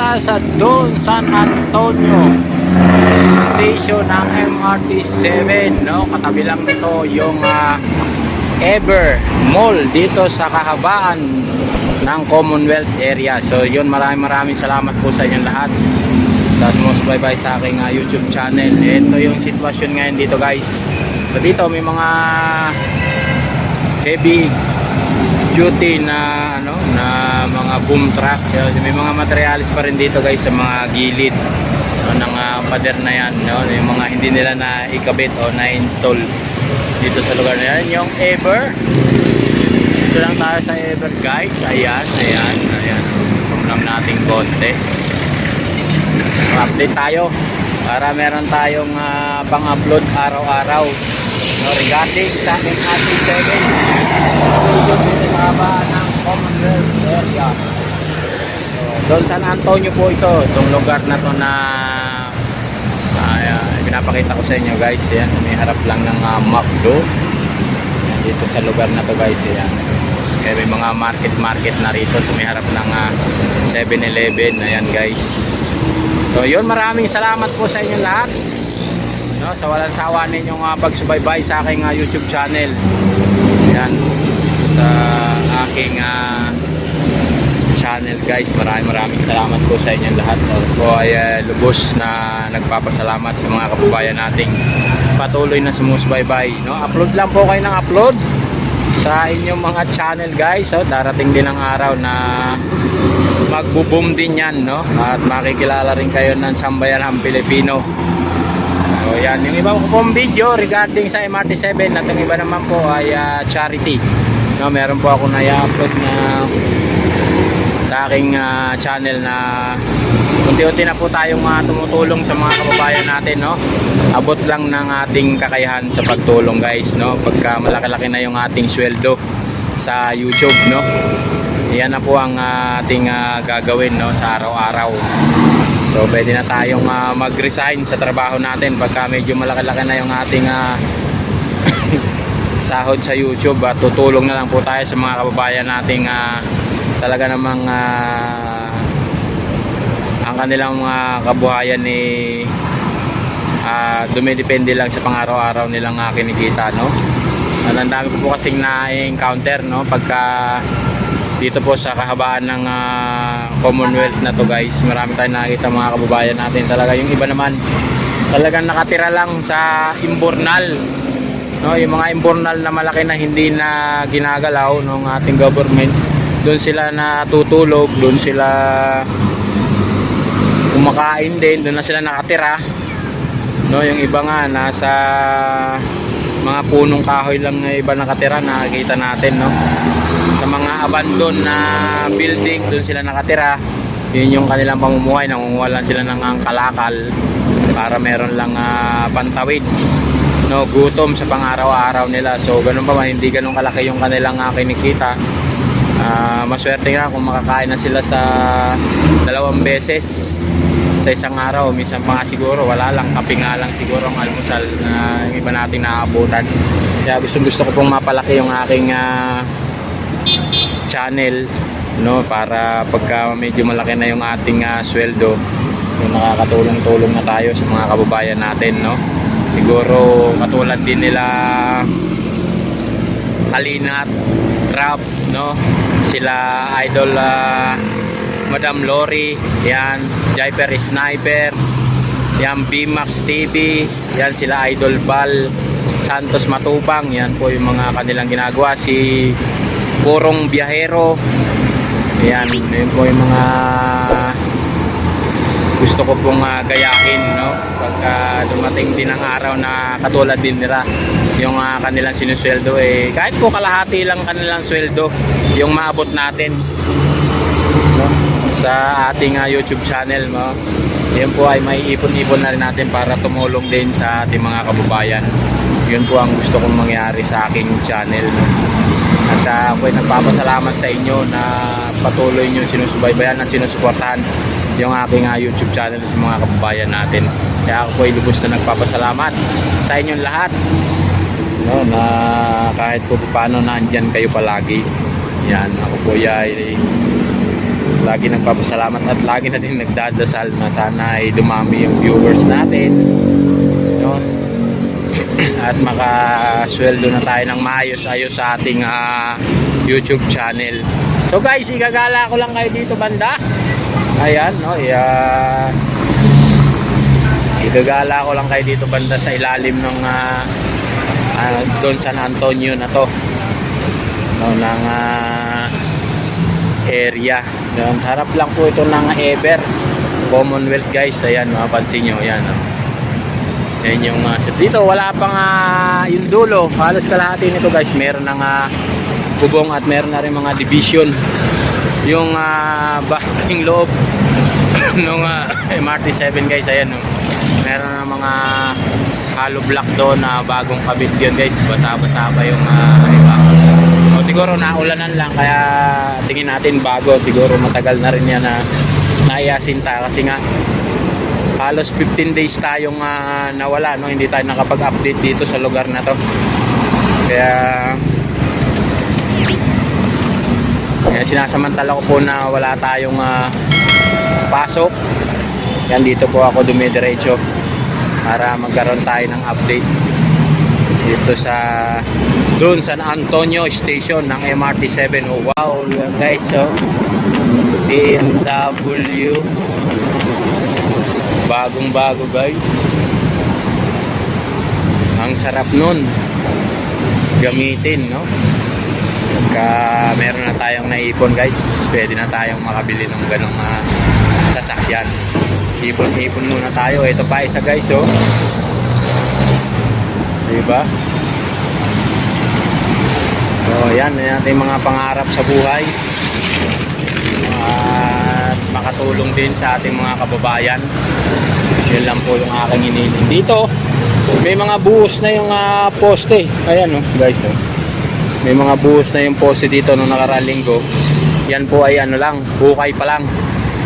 tayo sa Don San Antonio station ng MRT 7 no? Katabi lang nito yung ah, Ever Mall dito sa kahabaan ng Commonwealth area. So yun maraming maraming salamat po sa inyong lahat. Sa sumusubaybay sa aking ah, YouTube channel. Ito yung sitwasyon ngayon dito guys. So dito may mga heavy duty na ano mga boom truck. Yun, may mga materialis pa rin dito guys sa mga gilid no, ng uh, pader na yan no? yung mga hindi nila na ikabit o na install dito sa lugar na yan. Yung Ever. Dito lang tayo sa Ever guys. Ayan ayan ayan. Zoom lang natin konti. Update tayo para meron tayong ah, pang-upload araw-araw. No, regarding sa MRT 7 dito sa haba ng Commonwealth area so, doon San Antonio po ito itong lugar na to na ah, ah, pinapakita ko sa inyo guys yan may harap lang ng uh, McDo Yan, dito sa lugar na to guys yan kaya may mga market market na rito so may harap ng ah, 7-Eleven ayan guys So yun, maraming salamat po sa inyong lahat. No, sa walang sawa ninyong uh, pagsubaybay sa aking ah, YouTube channel. Yan. Sa aking ah, channel guys. Maraming maraming salamat po sa inyong lahat. Ako po ay ah, lubos na nagpapasalamat sa mga kababayan nating patuloy na sumusubaybay. No? Upload lang po kayo ng upload sa inyong mga channel guys. So, darating din ang araw na magbo-boom din yan no at makikilala rin kayo ng sambayanang Pilipino so yan yung iba ko pong video regarding sa MRT7 at yung iba naman po ay ah, charity no meron po ako na i-upload na aking ah, channel na unti-unti na po tayong ah, tumutulong sa mga kababayan natin no? Abot lang ng ating kakayahan sa pagtulong guys no? Pagka malaki-laki na yung ating sweldo sa YouTube no? Yan na po ang ah, ating ah, gagawin no? Sa araw-araw. So pwede na tayong ah, mag-resign sa trabaho natin pagka medyo malaki-laki na yung ating ah, sahod sa YouTube. At tutulong na lang po tayo sa mga kababayan nating ah, talaga namang ah, ang kanilang mga kabuhayan ni ah, dumidepende lang sa pang-araw-araw nilang ah, kinikita no. At po kasing na-encounter no? Pagka dito po sa kahabaan ng ah, Commonwealth na to guys marami tayong nakikita mga kababayan natin. Talaga yung iba naman talagang nakatira lang sa imbornal no? Yung mga imbornal na malaki na hindi na ginagalaw ng ating government doon sila natutulog doon sila kumakain din doon na sila nakatira. No yung iba nga nasa mga punong kahoy lang na iba nakatira nakikita natin no? Sa mga abandon na building doon sila nakatira. Yun yung kanilang pamumuhay nangunguha lang sila ng ang kalakal para meron lang ah, pantawid. No gutom sa pang-araw-araw nila. So ganun pa man hindi ganun kalaki yung kanilang uh, kinikita Ah, maswerte nga kung makakain na sila sa dalawang beses sa isang araw. Minsan pa nga siguro wala lang. Kape nga lang siguro ang almusal na yung iba natin naaabutan kaya gusto gusto ko pong mapalaki yung aking ah, channel no para pagka medyo malaki na yung ating ah, sweldo so nakakatulong-tulong na tayo sa mga kababayan natin no. Siguro katulad din nila Kalinat Rap no sila idol ah, Madam Lori yan Jiper Sniper yan Bimax TV yan sila Idol Bal Santos Matubang yan po yung mga kanilang ginagawa. Si Purong Biyahero yan yun po yung mga gusto ko pong ah, gayahin no? Pagka dumating din ang araw na katulad din nila yung ah, kanilang sinusweldo eh kahit po kalahati lang kanilang sweldo yung maabot natin no? sa ating ah, YouTube channel mo yun po ay may ipon-ipon na rin natin para tumulong din sa ating mga kababayan yun po ang gusto kong mangyari sa aking channel no? at uh, ako ay nagpapasalamat sa inyo na patuloy nyo sinusubaybayan at sinusuportahan yung aking ah, YouTube channel sa mga kababayan natin kaya ako po ay lubos na nagpapasalamat sa inyong lahat no, na kahit po paano nandyan kayo palagi yan ako po ay lagi nagpapasalamat at lagi na din nagdadasal na sana ay dumami yung viewers natin no? at makasweldo na tayo ng maayos-ayos sa ating ah, YouTube channel so guys igagala ko lang kayo dito banda ayan no yeah. igagala ko lang kayo dito banda sa ilalim ng ah, ah, doon San Antonio na to. No, ng ah, area. Yan, harap lang po ito ng Ever Commonwealth guys. Ayan mapansin nyo. Yan oh. yan yung uh, dito wala pang ah, yung dulo. Halos kalahati nito guys. Meron ng ah, bubong at meron na rin mga division. Yung uh, backing loob nung ah, MRT 7 guys. Ayan oh. meron na mga hollow block doon na bagong kabit yun guys. Basa-basa pa yung ah, iba. O siguro naulanan lang kaya tingin natin bago. Siguro matagal na rin yan na naiasinta kasi nga halos 15 days tayong ah, nawala no? Hindi tayo nakapag-update dito sa lugar na to. Kaya kaya sinasamantala ko po na wala tayong ah, pasok. Yan dito po ako dumidiretso para magkaroon tayo ng update dito sa doon San Antonio Station ng MRT 7 oh, wow guys so BMW bagong bago guys. Ang sarap nun. Gamitin no? Pagka meron na tayong naipon guys pwede na tayong makabili ng ganong ah, sasakyan ipon-ipon muna tayo ito pa isa guys oh Diba? So, yan, yan ating mga pangarap sa buhay. At makatulong din sa ating mga kababayan. Yun lang po yung aking iniling. Dito, may mga buhos na yung ah, poste. Ayan, oh, guys. Oh. May mga buhos na yung poste dito nung nakaraan linggo. Yan po ay ano lang, hukay pa lang.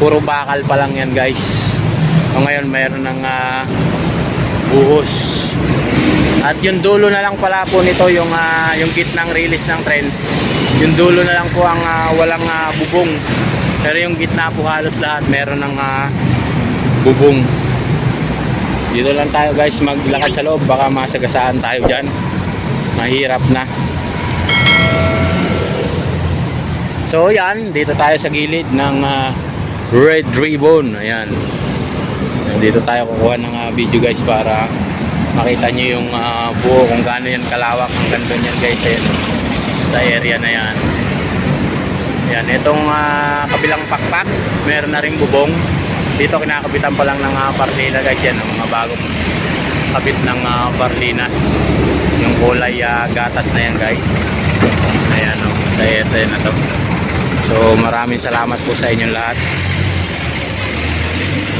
Puro bakal pa lang yan, guys. So, ngayon, mayroon ng ah, buhos. At yung dulo na lang pala po nito yung ah, yung gitnang release ng tren. Yung dulo na lang po ang ah, walang ah, bubong. Pero yung gitna po halos lahat meron ng ah, bubong. Dito lang tayo guys maglakad sa loob baka masagasaan tayo diyan. Mahirap na. So yan, dito tayo sa gilid ng ah, Red Ribbon. Ayan. Dito tayo kukuha ng ah, video guys para makita nyo yung ah, buo kung gaano yan kalawak ang ganda yan guys ayan, sa area na yan. Yan itong ah, kabilang pakpak meron na rin bubong. Dito kinakabitan pa lang ng uh, parlina guys yan ang mga bagong kabit ng uh, parlina yung kulay ah, gatas na yan guys. Ayan o sa area na to. So maraming salamat po sa inyong lahat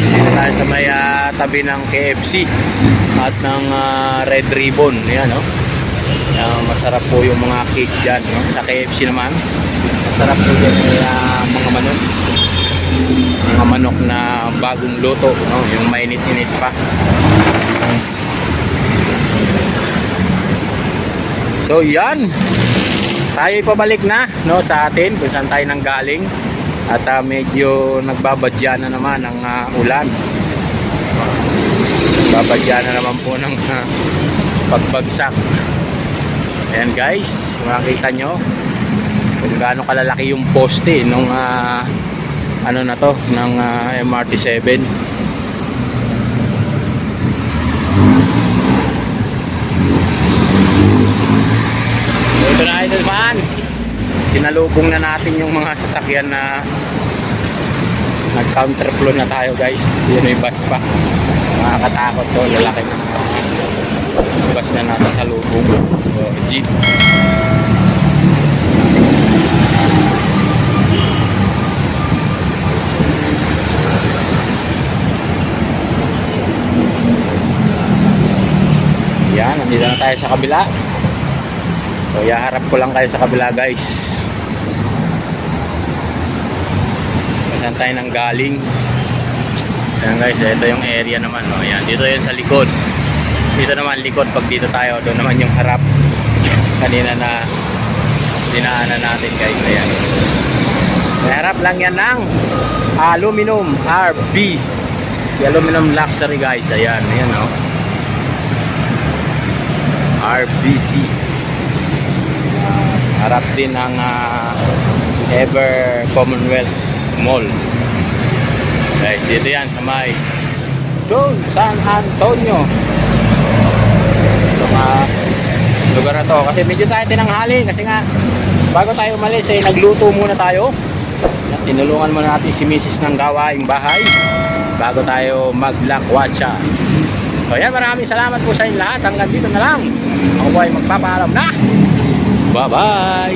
dito tayo sa may ah, tabi ng KFC at ng ah, Red Ribbon. Ayan, no? Ah, masarap po yung mga cake dyan. No? Sa KFC naman, masarap po yung ah, mga manok. Mga manok na bagong luto. No? Yung mainit-init pa. So, yan. Tayo pabalik na no, sa atin kung saan tayo nang galing. At ah, medyo nagbabadya na naman ang ah, ulan. Babadya na naman po ng ah, pagbagsak. Ayan guys, makikita nyo kung gaano kalalaki yung poste nung ah, ano na to, ng ah, MRT 7. Ito na idol man. Sinalubong na natin yung mga sasakyan na nag-counterflow na tayo guys. Yun yung bus pa. Nakakatakot to. Lalaki na. Bus na nasa sa lubong. So, jeep. Yan, nandito na tayo sa kabila. So, iharap ko lang kayo sa kabila guys. Saan tayo nang galing? Ayan guys, ito yung area naman. No? Ayan, dito yan sa likod. Dito naman likod pag dito tayo. Doon naman yung harap. Kanina na dinaanan natin guys. Ayan. Harap lang yan ng aluminum RB. The aluminum luxury guys. Ayan, ayan oh. RBC. Harap din ng ah, Ever Commonwealth Mall. Guys, dito yan sa may doon, San Antonio. Ito nga lugar na to. Kasi medyo tayo tinanghali. Kasi nga, bago tayo umalis, eh, nagluto muna tayo. At tinulungan muna natin si Mrs. ng gawaing bahay bago tayo mag-lakwatsa. So yan, maraming salamat po sa inyo lahat. Hanggang dito na lang. Ako po ay magpapaalam na. Bye-bye!